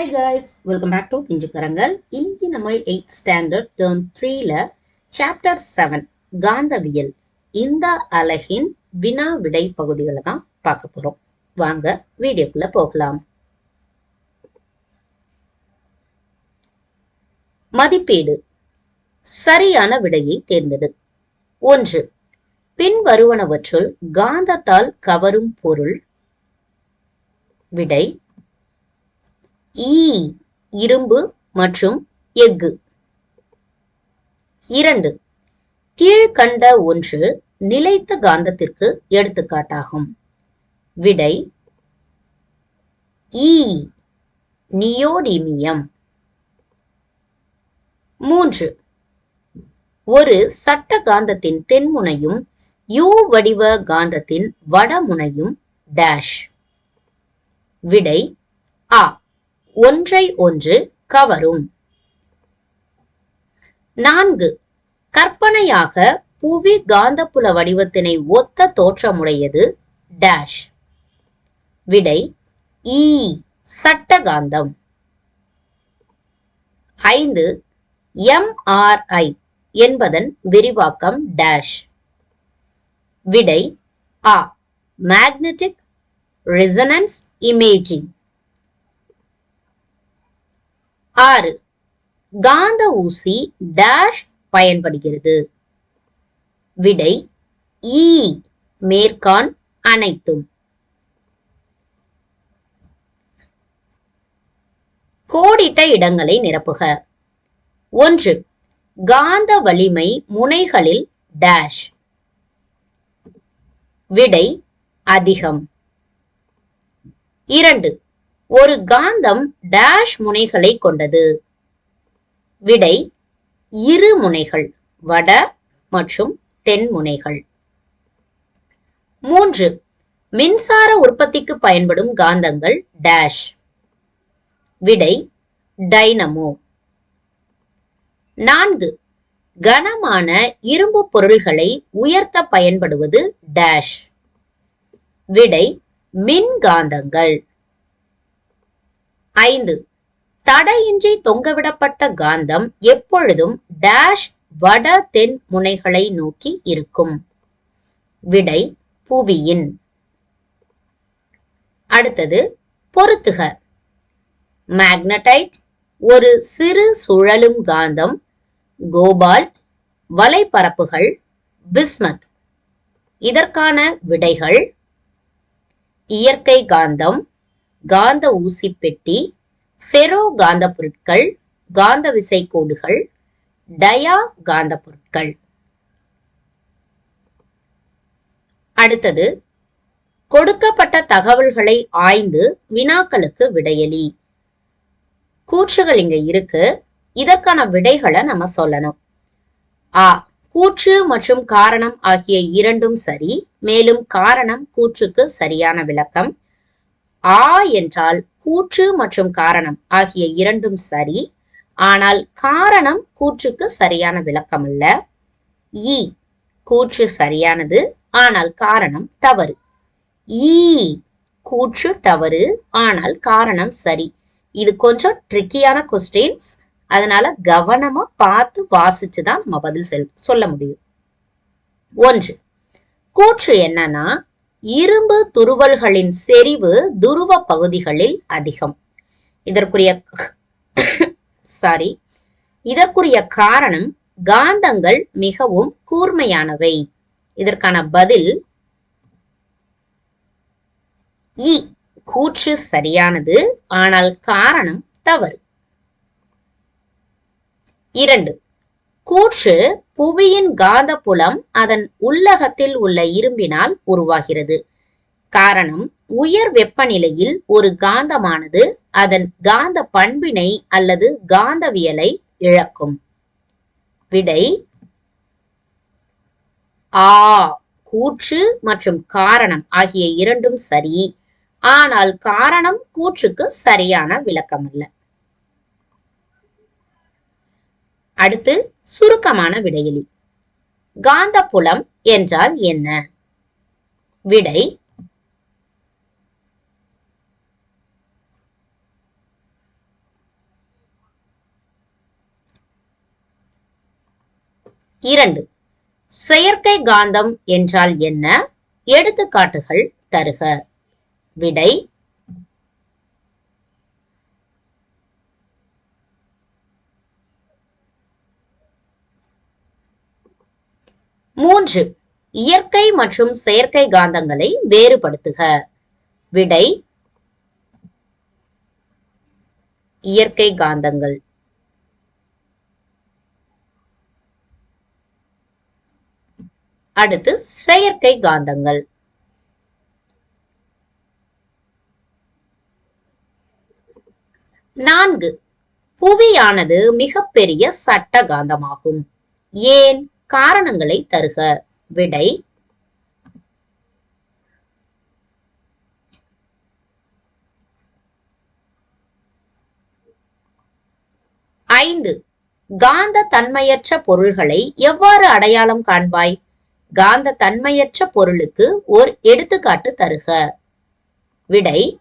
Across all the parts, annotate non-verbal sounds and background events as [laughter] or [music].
Hi guys welcome back to பிஞ்சுக்கரங்கள் இன்னைக்கு நம்ம eight standard term த்ரீல சாப்டர் செவன் காந்தவியல் இந்த அலகின் வினா விடை பகுதிகளை தான் பார்க்க போறோம். வாங்க வீடியோக்குள்ள போகலாம். மதிப்பீடு. சரியான விடையை தேர்ந்தெடு. ஒன்று பின்வருவனவற்றுள் காந்தத்தால் கவரும் பொருள் விடை ஈ இரும்பு மற்றும் எஃகு. இரண்டு கீழ்கண்ட ஒன்று நிலைத்த காந்தத்திற்கு எடுத்துக்காட்டாகும். விடை ஈ நியோடிமியம். மூன்று ஒரு சட்ட காந்தத்தின் தென்முனையும் யூ வடிவ காந்தத்தின் வடமுனையும் டேஷ். விடை ஆ ஒன்றை ஒன்று கவரும். நான்கு. கற்பனையாக புவி காந்தப்புல வடிவத்தினை ஒத்த தோற்றமுடையது டேஷ் விடை ஈ சட்டகாந்தம். ஐந்து. எம்ஆர்ஐ என்பதன் விரிவாக்கம் டேஷ் விடை ஆ மேக்னெட்டிக் ரெசனன்ஸ் இமேஜிங் ஆறு. காந்த ஊசி டேஷ் பயன்படுகிறது. விடை e, ஈ மேற்கான் அனைத்தும். கோடிட்ட இடங்களை நிரப்புக. ஒன்று. காந்த வலிமை முனைகளில் டேஷ் விடை அதிகம். இரண்டு. ஒரு காந்தம் டேஷ் முனைகளை கொண்டது. விடை இரு முனைகள் வட மற்றும் தென் முனைகள். மூன்று மின்சார உற்பத்திக்கு பயன்படும் காந்தங்கள் டேஷ் விடை டைனமோ. நான்கு கனமான இரும்பு பொருள்களை உயர்த்த பயன்படுவது டேஷ் விடை மின்காந்தங்கள். ஐந்து. தடையின்றி தொங்கவிடப்பட்ட காந்தம் எப்பொழுதும் டேஷ் வட தென் முனைகளை நோக்கி இருக்கும். விடை புவியின். அடுத்தது பொருத்துக. மேக்னடைட் ஒரு சிறு சுழலும் காந்தம். கோபால்ட் வலைப்பரப்புகள். பிஸ்மத் இதற்கான விடைகள் இயற்கை காந்தம். காந்த ஊசி பெட்டி ஃபெரோ காந்த பொருட்கள் காந்த விசை கோடுகள் டயா காந்த பொருட்கள். அடுத்தது கொடுக்கப்பட்ட தகவல்களை ஆய்ந்து வினாக்களுக்கு விடையளி கூற்றுகள் இங்க இருக்கு. இதற்கான விடைகளை நம்ம சொல்லணும். ஆ கூற்று மற்றும் காரணம் ஆகிய இரண்டும் சரி. மேலும் காரணம் கூற்றுக்கு சரியான விளக்கம். ஆ என்றால் கூற்று மற்றும் காரணம் ஆகிய இரண்டும் சரி. ஆனால் காரணம் கூற்றுக்கு சரியான விளக்கம் அல்ல ஈ கூற்று சரியானது ஆனால் காரணம் தவறு. ஈ கூற்று தவறு ஆனால் காரணம் சரி. இது கொஞ்சம் ட்ரிக்கியான கொஸ்டின்ஸ் அதனால கவனமா பார்த்து வாசிச்சு தான் நம்ம பதில் செல் சொல்ல முடியும். ஒன்று கூற்று என்னன்னா இரும்பு துருவல்களின் செறிவு துருவ பகுதிகளில் அதிகம். இதற்குரிய [coughs] சாரி இதற்குரிய காரணம் காந்தங்கள் மிகவும் கூர்மையானவை. இதற்கான பதில் இ. கூற்று சரியானது ஆனால் காரணம் தவறு. இரண்டு. கூற்று புவியின் காந்த புலம் அதன் உள்ளகத்தில் உள்ள இரும்பினால் உருவாகிறது. காரணம் உயர் வெப்பநிலையில் ஒரு காந்தமானது அதன் காந்த பண்பினை அல்லது காந்தவியலை இழக்கும். விடை ஆ கூற்று மற்றும் காரணம் ஆகிய இரண்டும் சரி. ஆனால் காரணம் கூற்றுக்கு சரியான விளக்கம் அல்ல அடுத்து சுருக்கமான விடையிலி. காந்த புலம் என்றால் என்ன? விடை இரண்டு. செயற்கை காந்தம் என்றால் என்ன? எடுத்துக்காட்டுகள் தருக. விடை மூன்று. இயற்கை மற்றும் செயற்கை காந்தங்களை வேறுபடுத்துக. விடை இயற்கை காந்தங்கள். அடுத்து செயற்கை காந்தங்கள். நான்கு. புவியானது மிகப்பெரிய சட்ட காந்தமாகும். ஏன்? காரணங்களை தருக. விடை. ஐந்து. காந்த தன்மையற்ற பொருள்களை எவ்வாறு அடையாளம் காண்பாய்? காந்த தன்மையற்ற பொருளுக்கு ஓர் எடுத்துக்காட்டு தருக. விடை.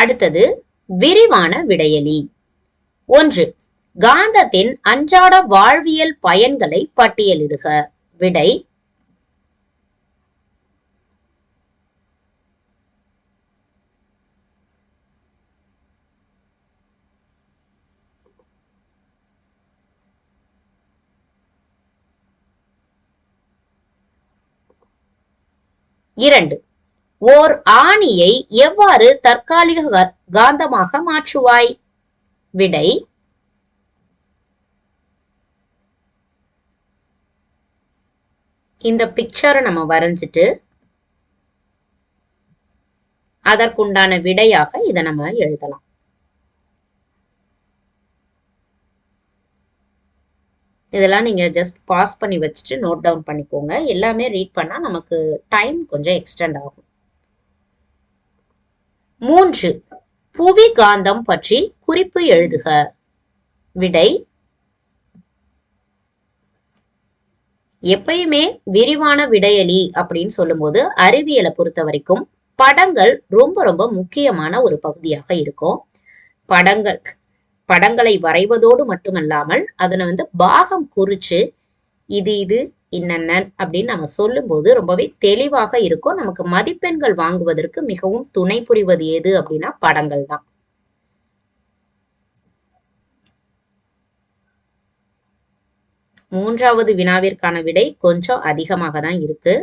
அடுத்தது விரிவான விடையலி. ஒன்று காந்தத்தின் அன்றாட வாழ்வியல் பயன்களை பட்டியலிடுக. விடை இரண்டு ஓர் ஆணியை எவ்வாறு தற்காலிக காந்தமாக மாற்றுவாய்? விடை இந்த பிக்சரை நம்ம வரைஞ்சிட்டு அதற்குண்டான விடையாக இதை நம்ம எழுதலாம். இதெல்லாம் நீங்கள் ஜஸ்ட் பாஸ் பண்ணி வச்சுட்டு நோட் டவுன் பண்ணிக்கோங்க. எல்லாமே ரீட் பண்ணால் நமக்கு டைம் கொஞ்சம் எக்ஸ்டெண்ட் ஆகும். மூன்று. புவி காந்தம் பற்றி குறிப்பு எழுதுக. விடை. எப்பயுமே விரிவான விடையலி அப்படின்னு சொல்லும்போது அறிவியலை பொறுத்த வரைக்கும் படங்கள் ரொம்ப ரொம்ப முக்கியமான ஒரு பகுதியாக இருக்கும். படங்கள் படங்களை வரைவதோடு மட்டுமல்லாமல் அதனை வந்து பாகம் குறிச்சு இது இது இன்னன்னன் அப்படின்னு நம்ம சொல்லும்போது ரொம்பவே தெளிவாக இருக்கும். நமக்கு மதிப்பெண்கள் வாங்குவதற்கு மிகவும் துணை புரிவது எது அப்படின்னா படங்கள் தான். மூன்றாவது வினாவிற்கான விடை கொஞ்சம் அதிகமாக தான் இருக்கு.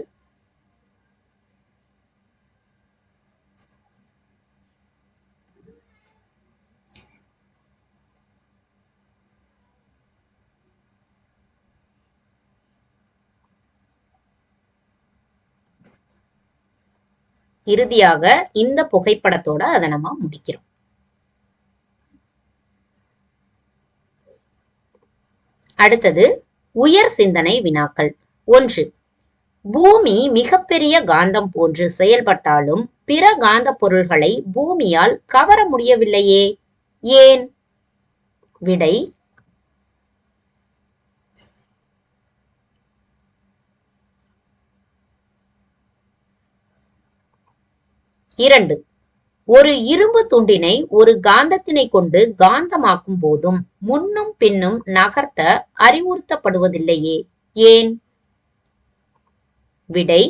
இறுதியாக இந்த புகைப்படத்தோட அதை நம்ம முடிக்கிறோம். அடுத்தது உயர் சிந்தனை வினாக்கள். ஒன்று பூமி மிகப்பெரிய காந்தம் போன்று செயல்பட்டாலும் பிற காந்த பொருள்களை பூமியால் கவர முடியவில்லையே? ஏன்? விடை இரண்டு. ஒரு இரும்பு துண்டினை ஒரு காந்தத்தினை கொண்டு காந்தமாக்கும் போதும் முன்னும் பின்னும் நகர்த்த அறிவுறுத்தப்படுவதில்லையே. ஏன்? விடை.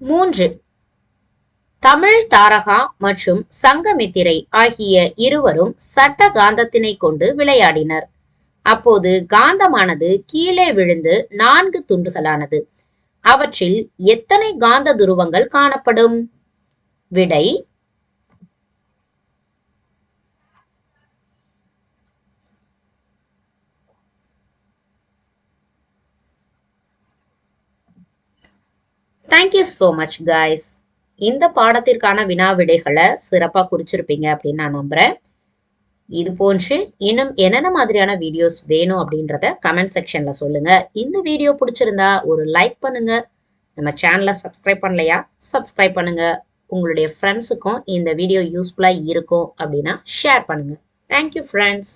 மூன்று. தமிழ் தாரகா மற்றும் சங்கமித்திரை ஆகிய இருவரும் சட்ட காந்தத்தினை கொண்டு விளையாடினர். அப்போது காந்தமானது கீழே விழுந்து நான்கு துண்டுகளானது. அவற்றில் எத்தனை காந்த துருவங்கள் காணப்படும்? விடை தேங்க்யூ ஸோ மச் காய்ஸ் இந்த பாடத்திற்கான வினா விடைகளை சிறப்பாக குறிச்சிருப்பீங்க அப்படின்னு நான் நம்புறேன். இது போன்று இன்னும் என்னென்ன மாதிரியான வீடியோஸ் வேணும் அப்படின்றத கமெண்ட் செக்ஷன்ல சொல்லுங்க. இந்த வீடியோ பிடிச்சிருந்தா ஒரு லைக் பண்ணுங்க. நம்ம சேனலை சப்ஸ்கிரைப் பண்ணலையா? சப்ஸ்கிரைப் பண்ணுங்க. உங்களுடைய ஃப்ரெண்ட்ஸுக்கும் இந்த வீடியோ யூஸ்ஃபுல்லாக இருக்கும் அப்படின்னா ஷேர் பண்ணுங்க. Thank you friends